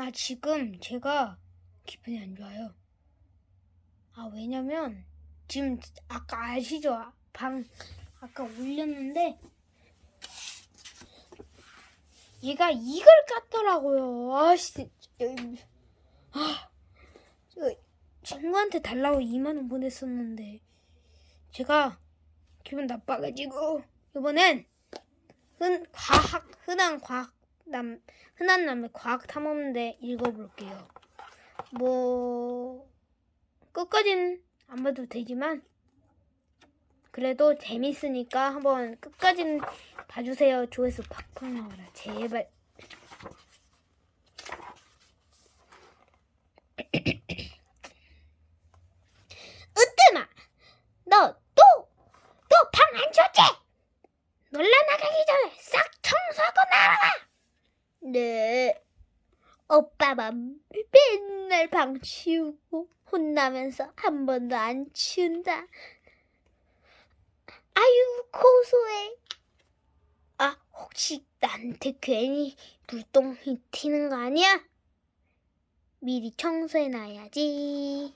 아, 지금 제가 기분이 안 좋아요. 아, 왜냐면 지금 아까 아시죠? 방 아까 올렸는데 얘가 이걸 깠더라고요. 아, 씨. 아, 저 친구한테 달라고 2만 원 보냈었는데 제가 기분 나빠가지고 이번엔 흔 과학 흔한 과학 남 흔한 남의 과학 탐험대 읽어볼게요. 뭐 끝까진 안 봐도 되지만 그래도 재밌으니까 한번 끝까지는 봐주세요. 조회수 팍팍 나와라 제발. 으뜸아, 너 또 또 방 안 쳤지? 놀라 나가기 전에 싹 청소하고 나와라. 네. 오빠만 맨날 방 치우고 혼나면서 한 번도 안 치운다. 아유 고소해. 아 혹시 나한테 괜히 불똥이 튀는 거 아니야? 미리 청소해놔야지.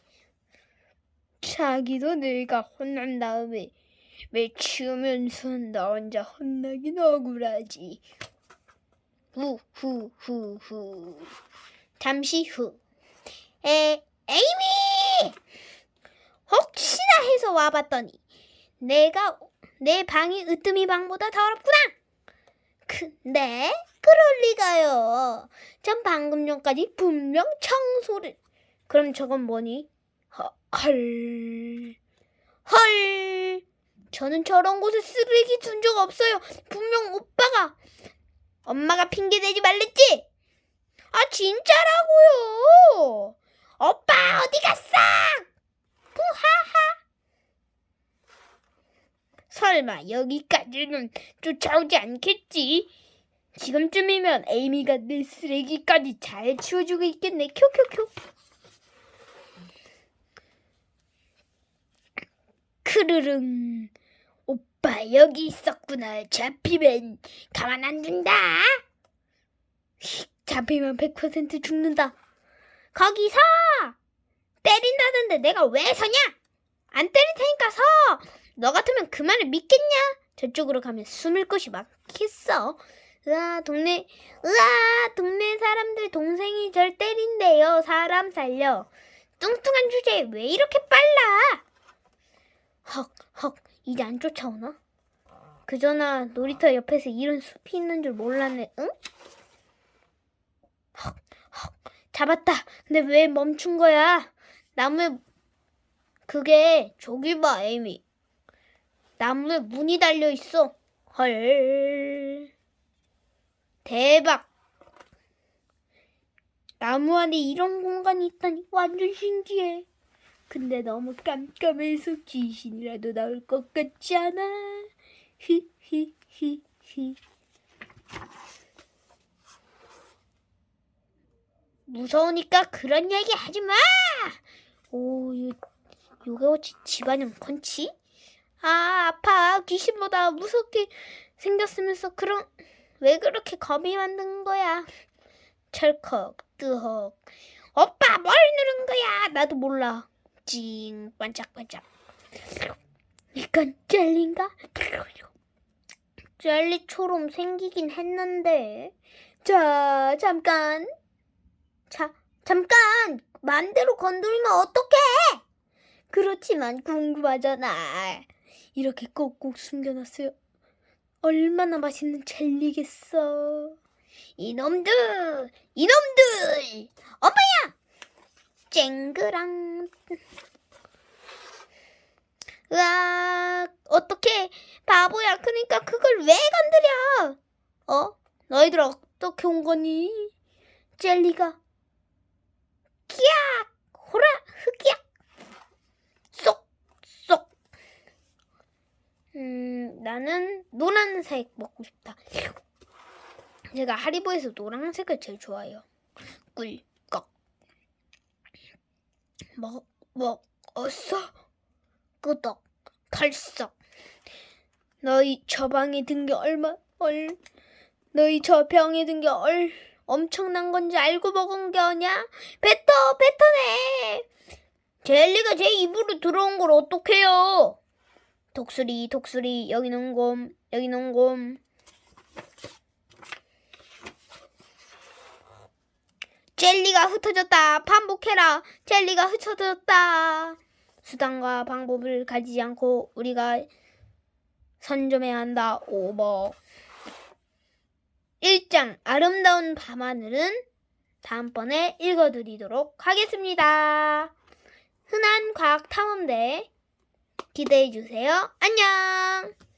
자기도 내가 혼난 다음에 매 치우면서 나 혼자 혼나긴 억울하지. 후후후후. 잠시 후. 에, 에이미! 혹시나 해서 와봤더니 내가 내 방이 으뜸이 방보다 더럽구나. 근데 그럴 리가요. 전 방금 전까지 분명 청소를. 그럼 저건 뭐니? 허, 헐. 헐. 저는 저런 곳에 쓰레기 둔적 없어요. 분명 오빠가 엄마가 핑계 대지 말랬지? 아 진짜라고요. 오빠 어디 갔어? 부하하. 설마 여기까지는 쫓아오지 않겠지? 지금쯤이면 에이미가 내 쓰레기까지 잘 치워주고 있겠네. 큐큐큐. 크르릉. 오빠 여기 있었구나. 잡히면 가만 안 둔다. 휙, 잡히면 100% 죽는다. 거기서 때린다던데 내가 왜 서냐? 안 때릴 테니까 서. 너 같으면 그 말을 믿겠냐? 저쪽으로 가면 숨을 곳이 많겠어. 으아 동네 으아 동네 사람들 동생이 절 때린대요. 사람 살려. 뚱뚱한 주제에 왜 이렇게 빨라? 헉 헉 이제 안 쫓아오나? 그저나 놀이터 옆에서 이런 숲이 있는 줄 몰랐네. 응? 헉, 헉, 잡았다. 근데 왜 멈춘 거야? 나무에 그게 저기 봐, 에이미. 나무에 문이 달려 있어. 헐. 대박. 나무 안에 이런 공간이 있다니 완전 신기해. 근데 너무 깜깜해서 귀신이라도 나올 것 같지 않아? 히히히히. 무서우니까 그런 얘기 하지 마! 오, 요, 요게 어찌 집안형 펀치? 아, 아파. 귀신보다 무섭게 생겼으면서 그런, 왜 그렇게 겁이 만든 거야? 철컥, 뜨헉. 오빠, 뭘 누른 거야? 나도 몰라. 찡, 반짝반짝. 이건 젤리인가? 젤리처럼 생기긴 했는데. 자, 잠깐. 자, 잠깐! 만대로 건드리면 어떡해! 그렇지만 궁금하잖아. 이렇게 꼭꼭 숨겨놨어요. 얼마나 맛있는 젤리겠어. 이놈들! 이놈들! 엄마야! 쨍그랑. 으악, 어떡해. 바보야. 그러니까 그걸 왜 건드려? 어? 너희들 어떻게 온 거니? 젤리가. 끼악! 호라! 흑이야! 쏙! 쏙! 음, 나는 노란색 먹고 싶다. 제가 하리보에서 노란색을 제일 좋아해요. 꿀꺽. 먹, 먹었어? 끄덕. 털썩. 너희 저 방에 든 게 얼마, 얼, 너희 저 병에 든 게 얼, 엄청난 건지 알고 먹은 게 아냐? 뱉어, 뱉어내! 젤리가 제 입으로 들어온 걸 어떡해요? 독수리, 독수리, 여기 는 곰, 여기 는 곰. 젤리가 흩어졌다. 반복해라. 젤리가 흩어졌다. 수단과 방법을 가지지 않고 우리가 선점해야 한다. 오버. 1장 아름다운 밤하늘은 다음번에 읽어드리도록 하겠습니다. 흔한 과학 탐험대 기대해 주세요. 안녕!